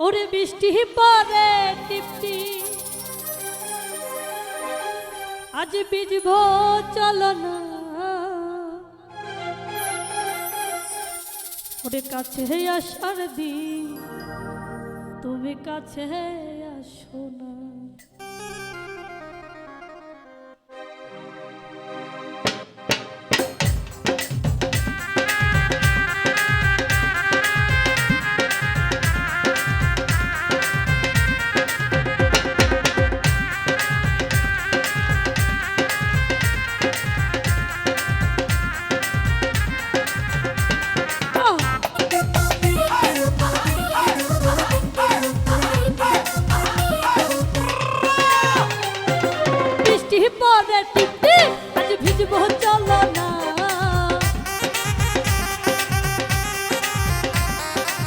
ওরে বৃষ্টি পরে টিপটি আজ বিজব চলো না। ওরে কাছে আসার দি তুমি কাছে আসো না।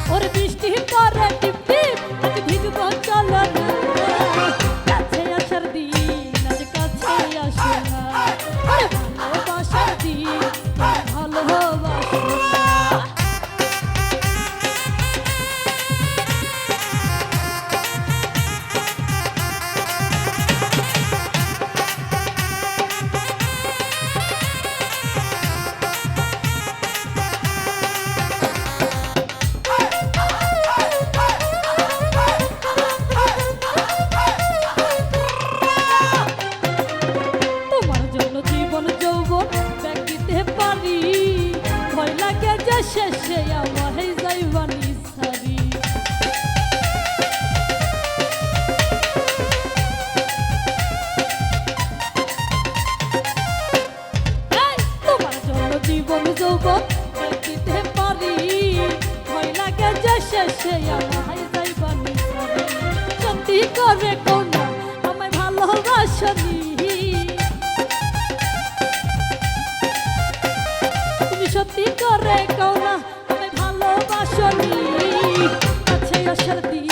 পরে বৃষ্টি সত্যি করে কও আমি ভালোবাসনি কাছে আসার দি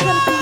করে